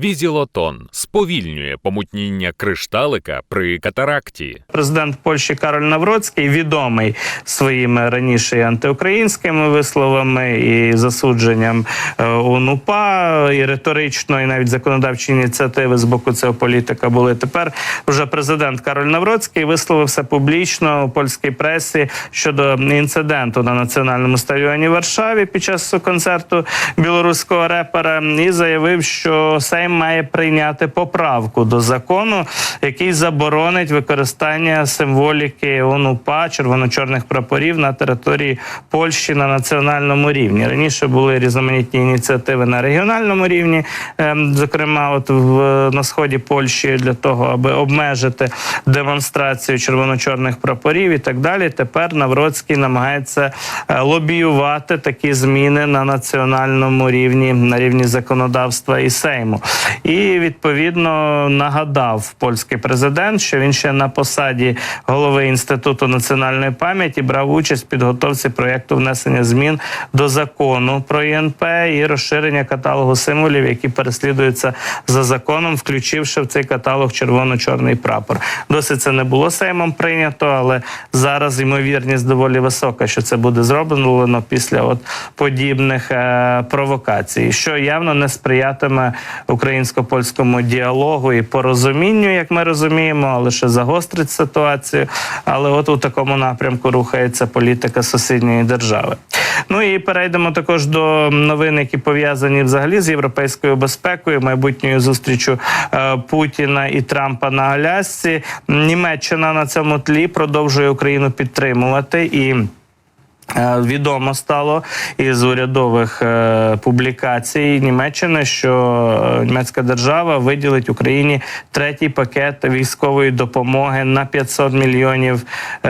Візілотон сповільнює помутніння кришталика при катаракті. Президент Польщі Кароль Навроцький відомий своїми раніше антиукраїнськими висловами і засудженням е, ОНУПА, і риторично, і навіть законодавчі ініціативи з боку цього політика були. Тепер вже президент Кароль Навроцький висловився публічно у польській пресі щодо інциденту на національному стадіоні Варшаві під час концерту білоруського репера і заявив, що Сейм має прийняти поправку до закону, який заборонить використання символіки ОНУПА червоно-чорних прапорів на території Польщі на національному рівні. Раніше були різноманітні ініціативи на регіональному рівні, ем, зокрема, от в на сході Польщі для того, аби обмежити демонстрацію червоно-чорних прапорів і так далі. Тепер Навроцький намагається е, лобіювати такі зміни на національному рівні, на рівні законодавства і Сейму. І відповідно нагадав польський президент, що він ще на посаді голови інституту національної пам'яті брав участь в підготовці проєкту внесення змін до закону про ІНП і розширення каталогу символів, які переслідуються за законом, включивши в цей каталог червоно-чорний прапор. Досі це не було сеймом прийнято, але зараз ймовірність доволі висока, що це буде зроблено після от подібних е, провокацій, що явно не сприятиме українсько-польському діалогу і порозумінню, як ми розуміємо, лише загострить ситуацію. Але от у такому напрямку рухається політика сусідньої держави. Ну і перейдемо також до новин, які пов'язані взагалі з європейською безпекою, майбутньою зустрічю е, Путіна і Трампа на Алясці. Німеччина на цьому тлі продовжує Україну підтримувати і. Е, Відомо стало із урядових е, публікацій Німеччини, що е, німецька держава виділить Україні третій пакет військової допомоги на 500 мільйонів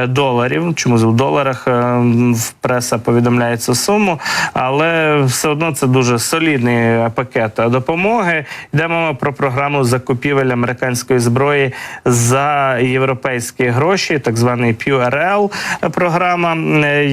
доларів. Чомусь в доларах в преса повідомляє цю суму, але все одно це дуже солідний пакет допомоги. Йде мова про програму закупівель американської зброї за європейські гроші, так званий PURL програма, е,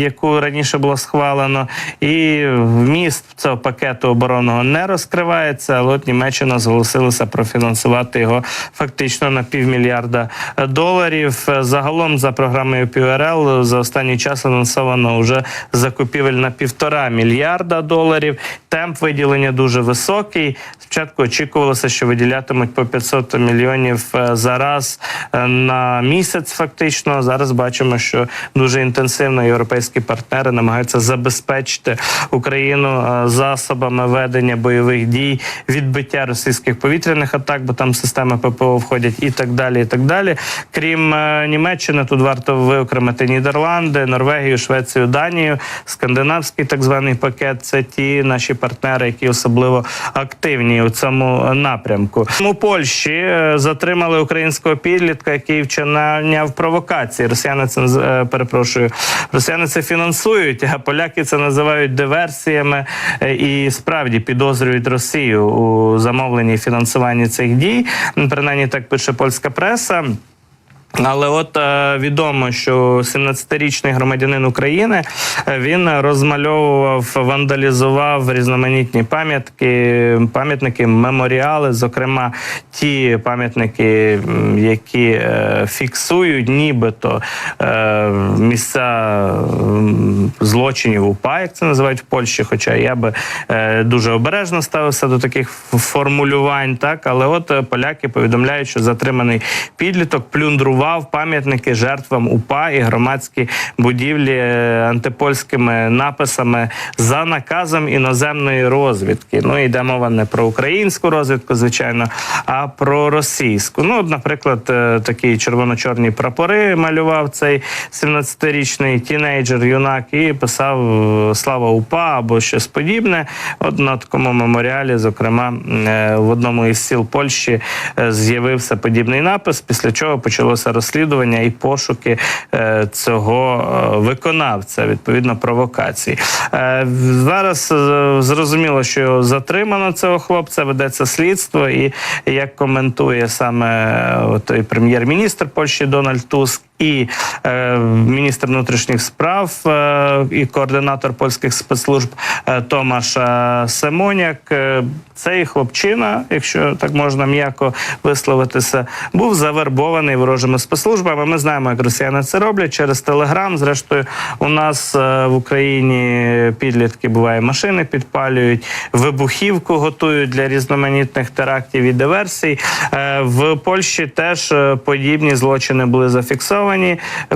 раніше було схвалено, і вміст цього пакету оборонного не розкривається. Але от Німеччина зголосилася профінансувати його фактично на півмільярда доларів. Загалом за програмою PURL за останній час анонсовано вже закупівель на півтора мільярда доларів. Темп виділення дуже високий. Спочатку очікувалося, що виділятимуть по 500 мільйонів е, за раз е, на місяць. Фактично зараз бачимо, що дуже інтенсивно європейські партнери намагаються забезпечити Україну е, засобами ведення бойових дій, відбиття російських повітряних атак, бо там системи ППО входять, і так далі. І так далі. Крім е, Німеччини, тут варто виокремити Нідерланди, Норвегію, Швецію, Данію, скандинавський так званий пакет. Це ті наші партнери, які особливо активні у цьому напрямку. У Польщі е, затримали українського підлітка, який вчиняв провокації. Росіяни це перепрошую. Росіяни це фінансують, а поляки це називають диверсіями е, і справді підозрюють Росію у замовленні фінансуванні цих дій. Принаймні так пише польська преса. Але от е, відомо, що 17-річний громадянин України е, він розмальовував, вандалізував різноманітні пам'ятки, пам'ятники, меморіали, зокрема ті пам'ятники, які е, фіксують нібито місця злочинів УПА, як це називають в Польщі. Хоча я би дуже обережно ставився до таких формулювань, так але от поляки повідомляють, що затриманий підліток плюндрував пам'ятники жертвам УПА і громадські будівлі е, антипольськими написами за наказом іноземної розвідки. Ну йде мова не про українську розвідку, звичайно, а про російську. Ну, наприклад, е, такі червоно-чорні прапори малював цей 17-річний тінейджер, юнак, і писав е, Слава УПА або щось подібне. От на такому меморіалі, зокрема, в одному із сіл Польщі з'явився подібний напис, після чого почалося розслідування і пошуки е, цього е, виконавця, відповідно провокацій. Е, Зараз зрозуміло, що затримано цього хлопця, ведеться слідство, і як коментує саме той прем'єр-міністр Польщі Дональд Туск. І е, міністр внутрішніх справ е, і координатор польських спецслужб е, Томаш е, Семоняк. Е, Цей хлопчина, якщо так можна м'яко висловитися, був завербований ворожими спецслужбами. Ми знаємо, як росіяни це роблять через телеграм. Зрештою, у нас е, в Україні підлітки буває машини підпалюють, вибухівку готують для різноманітних терактів і диверсій. Е, В Польщі теж е, подібні злочини були зафіксовані,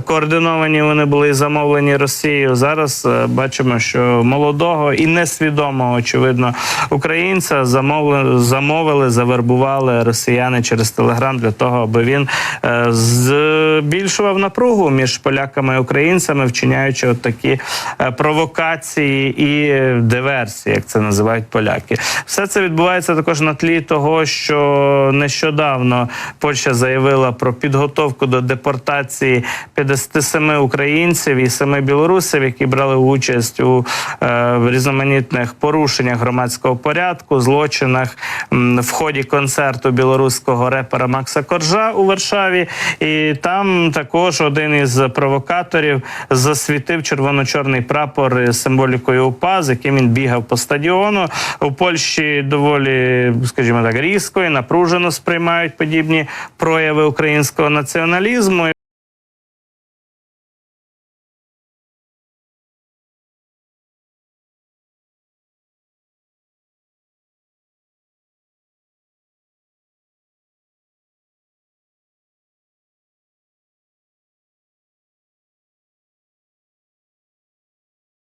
координовані вони були замовлені Росією. Зараз е, бачимо, що молодого і несвідомого, очевидно, українця замовили, замовили, завербували росіяни через телеграм для того, аби він е, збільшував напругу між поляками і українцями, вчиняючи от такі е, провокації і диверсії, як це називають поляки. Все це відбувається також на тлі того, що нещодавно Польща заявила про підготовку до депортації 57 українців і 7 білорусів, які брали участь у е, різноманітних порушеннях громадського порядку, злочинах в ході концерту білоруського репера Макса Коржа у Варшаві. І там також один із провокаторів засвітив червоно-чорний прапор із символікою УПА, з яким він бігав по стадіону. У Польщі доволі, скажімо так, різко і напружено сприймають подібні прояви українського націоналізму.